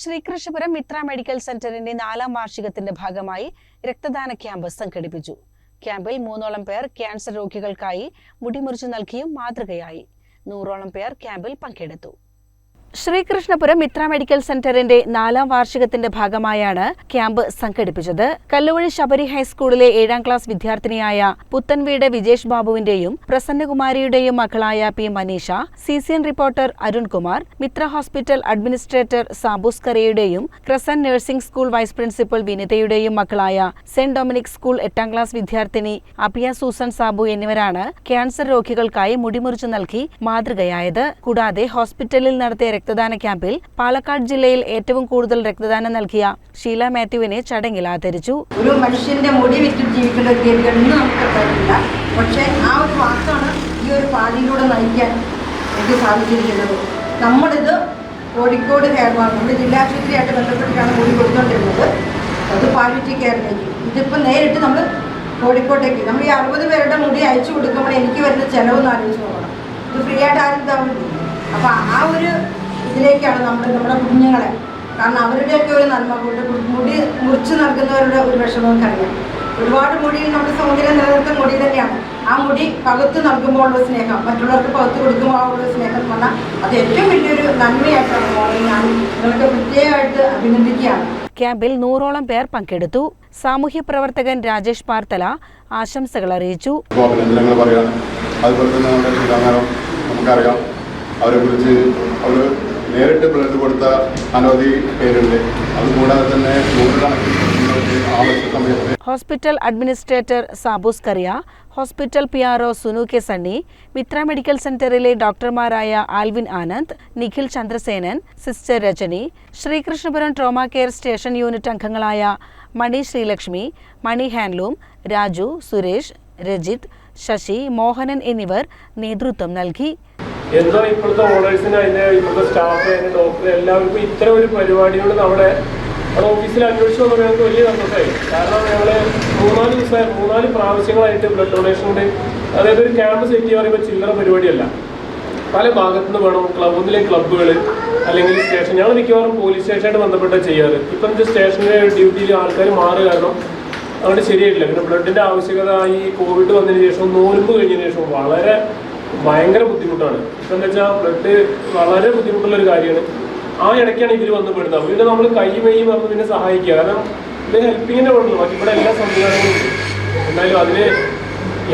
Sreekrishnapuram Mitra medical സെന്ററിന്റെ നാലാം വാർഷികത്തിന്റെ ഭാഗമായി രക്തദാന ക്യാമ്പ് സംഘടിപ്പിച്ചു. ക്യാമ്പിൽ മൂന്നോളം പേർ ക്യാൻസർ രോഗികൾക്കായി മുടിമുറിച്ചു നൽകിയും മാതൃകയായി. നൂറോളം പേർ ക്യാമ്പിൽ പങ്കെടുത്തു. ശ്രീകൃഷ്ണപുരം മിത്ര മെഡിക്കൽ സെന്ററിന്റെ നാലാം വാർഷികത്തിന്റെ ഭാഗമായാണ് ക്യാമ്പ് സംഘടിപ്പിച്ചത്. കല്ലുവഴി ശബരി ഹൈസ്കൂളിലെ ഏഴാം ക്ലാസ് വിദ്യാർത്ഥിനിയായ പുത്തൻവീട് വിജേഷ് ബാബുവിന്റെയും പ്രസന്നകുമാരിയുടെയും മകളായ P Maneesha C C N reporter Arunkumar Mitra hospital administrator Saboos കറിയുടെയും Crescent nursing school vice principal വിനിതയുടെയും മകളായ സെന്റ് ഡൊമിനിക് സ്കൂൾ എട്ടാം ക്ലാസ് വിദ്യാർത്ഥിനി അപിയ സൂസൻ സാബു എന്നിവരാണ് ക്യാൻസർ രോഗികൾക്കായി മുടിമുറിച്ചു നൽകി മാതൃകയായത്. കൂടാതെ ഹോസ്പിറ്റലിൽ നടത്തിയ രക്തദാന ക്യാമ്പിൽ പാലക്കാട് ജില്ലയിൽ ഏറ്റവും കൂടുതൽ രക്തദാനം നൽകിയ ഷീല മാത്യുവിനെ ചടങ്ങിൽ ആദരിച്ചു. ഒരു മനുഷ്യന്റെ മുടി വിറ്റ് ജീവിക്കുന്ന ഒരു ഗതികൾ ഇന്ന് നമുക്ക് പക്ഷേ ആ ഒരു വാക്കാണ് ഈ ഒരു പാടിയിലൂടെ നയിക്കാൻ എനിക്ക് സാധിച്ചിരിക്കുന്നത്. നമ്മളിത് കോഴിക്കോട് കേരളമാണ് നമ്മുടെ ജില്ലാശുപത്രിയായിട്ട് ബന്ധപ്പെട്ടിട്ടാണ് മുടി കൊടുത്തുകൊണ്ടിരുന്നത് അത് പാലിറ്റി കെയറിലേക്ക് ഇതിപ്പോൾ നേരിട്ട് നമ്മൾ കോഴിക്കോട്ടേക്ക് നമ്മൾ ഈ അറുപത് പേരുടെ മുടി അയച്ചു കൊടുക്കുമ്പോൾ എനിക്ക് വരുന്ന ചിലവെന്ന് ആലോചിച്ച് നോക്കണം. ഇത് ഫ്രീ ആയിട്ട് ആരും തന്നില്ല അപ്പോൾ ആ ഒരു ഇതിലേക്കാണ് നമ്മൾ നമ്മുടെ കുഞ്ഞുങ്ങളെ. കാരണം അവരുടെയൊക്കെ ഒരു നന്മ കൊണ്ട് മുടി മുറിച്ച് നൽകുന്നവരുടെ ഒരു വിഷമം നമുക്കറിയാം. ഒരുപാട് മുടിയിൽ നമ്മുടെ സൗന്ദര്യം നിലനിർത്തുന്ന മുടി തന്നെയാണ്. ആ മുടി പകത്ത് നൽകുമ്പോൾ ഉള്ള സ്നേഹം മറ്റുള്ളവർക്ക് പകത്ത് കൊടുക്കുമ്പോൾ ഉള്ള സ്നേഹം എന്ന് പറഞ്ഞാൽ അത് ഏറ്റവും വലിയൊരു നന്മയായിട്ടാണ് മോളിൽ ഞാൻ നിങ്ങൾക്ക് പ്രത്യേകമായിട്ട് അഭിനന്ദിക്കുകയാണ്. ക്യാമ്പിൽ നൂറോളം പേർ പങ്കെടുത്തു. സാമൂഹ്യ പ്രവർത്തകൻ രാജേഷ് പാർത്തല ആശംസകൾ അറിയിച്ചു. അഭിനന്ദനങ്ങൾ പറയാണ് അതുപോലെ തന്നെ നമ്മുടെ നമുക്കറിയാം നമുക്കറിയാം. അവരെക്കുറിച്ച് അവർ നേരിട്ട് ബ്ലഡ് കൊടുത്ത അനവധി പേരുണ്ട്. അതുകൂടാതെ തന്നെ hospital administrator Saboos Kariya hospital P R O Sunu K Sunny Mitra medical സെന്ററിലെ ഡോക്ടർമാരായ Alvin Anand Nikhil Chandrasenan sister Rajani Sreekrishnapuram trauma care station unit അംഗങ്ങളായ മണി ശ്രീലക്ഷ്മി മണി ഹാൻഡ്ലൂം രാജു സുരേഷ് രജിത് ശശി മോഹനൻ എന്നിവർ നേതൃത്വം നൽകി. എന്തോ ഇപ്പോഴത്തെ ഓണേഴ്സിന് അതിന് ഇപ്പോഴത്തെ സ്റ്റാഫ് അതിന് ഡോക്ടർ എല്ലാവർക്കും ഇത്തരം ഒരു പരിപാടിയോട് നമ്മുടെ നമ്മുടെ ഓഫീസിൽ അന്വേഷിച്ചു വന്നപ്പോൾ ഞങ്ങൾക്ക് വലിയ സന്തോഷമായി. കാരണം ഞങ്ങൾ മൂന്നാൽ ദിവസമായി മൂന്നാൽ പ്രാവശ്യങ്ങളായിട്ട് ബ്ലഡ് ഡൊണേഷനുണ്ട് അതായത് ഒരു ക്യാമ്പ് സെറ്റ് ചെയ്യുക പറയുമ്പോൾ ചില്ലറ പരിപാടിയല്ല. പല ഭാഗത്തുനിന്ന് വേണം ക്ലബ് ഒന്നിലെ ക്ലബ്ബുകൾ അല്ലെങ്കിൽ സ്റ്റേഷൻ ഞങ്ങൾ മിക്കവാറും പോലീസ് സ്റ്റേഷനായിട്ട് ബന്ധപ്പെട്ട ചെയ്യാറ്. ഇപ്പം ഇത് സ്റ്റേഷനിലെ ഡ്യൂട്ടിയിൽ ആൾക്കാർ മാറുക കാരണം അവിടെ ശരിയായിട്ടില്ല. പിന്നെ ബ്ലഡിന്റെ ആവശ്യകത ഈ കോവിഡ് വന്നതിന് ശേഷം നോൽമ്പ് കഴിഞ്ഞതിന് ശേഷം വളരെ ഭയങ്കര ബുദ്ധിമുട്ടാണ്. ഇപ്പം എന്താ വെച്ചാൽ ബ്ലഡ് വളരെ ബുദ്ധിമുട്ടുള്ള ഒരു കാര്യമാണ്. ആ ഇടയ്ക്കാണ് ഇവർ വന്ന് പെടുന്നത്. പിന്നെ നമ്മൾ കൈ മെയ് പറഞ്ഞ് പിന്നെ സഹായിക്കുക. കാരണം ഇത് ഹെൽപ്പിങ്ങിന്റെ കൂടെ ബാക്കി ഇവിടെ എല്ലാ സംവിധാനങ്ങളും എന്തായാലും അതിന്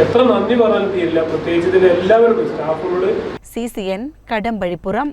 എത്ര നന്ദി പറഞ്ഞാലും തീരില്ല. പ്രത്യേകിച്ച് ഇതിന് എല്ലാവരോടും സ്റ്റാഫുകളോട് സി സി എൻ കടമ്പഴിപ്പുറം.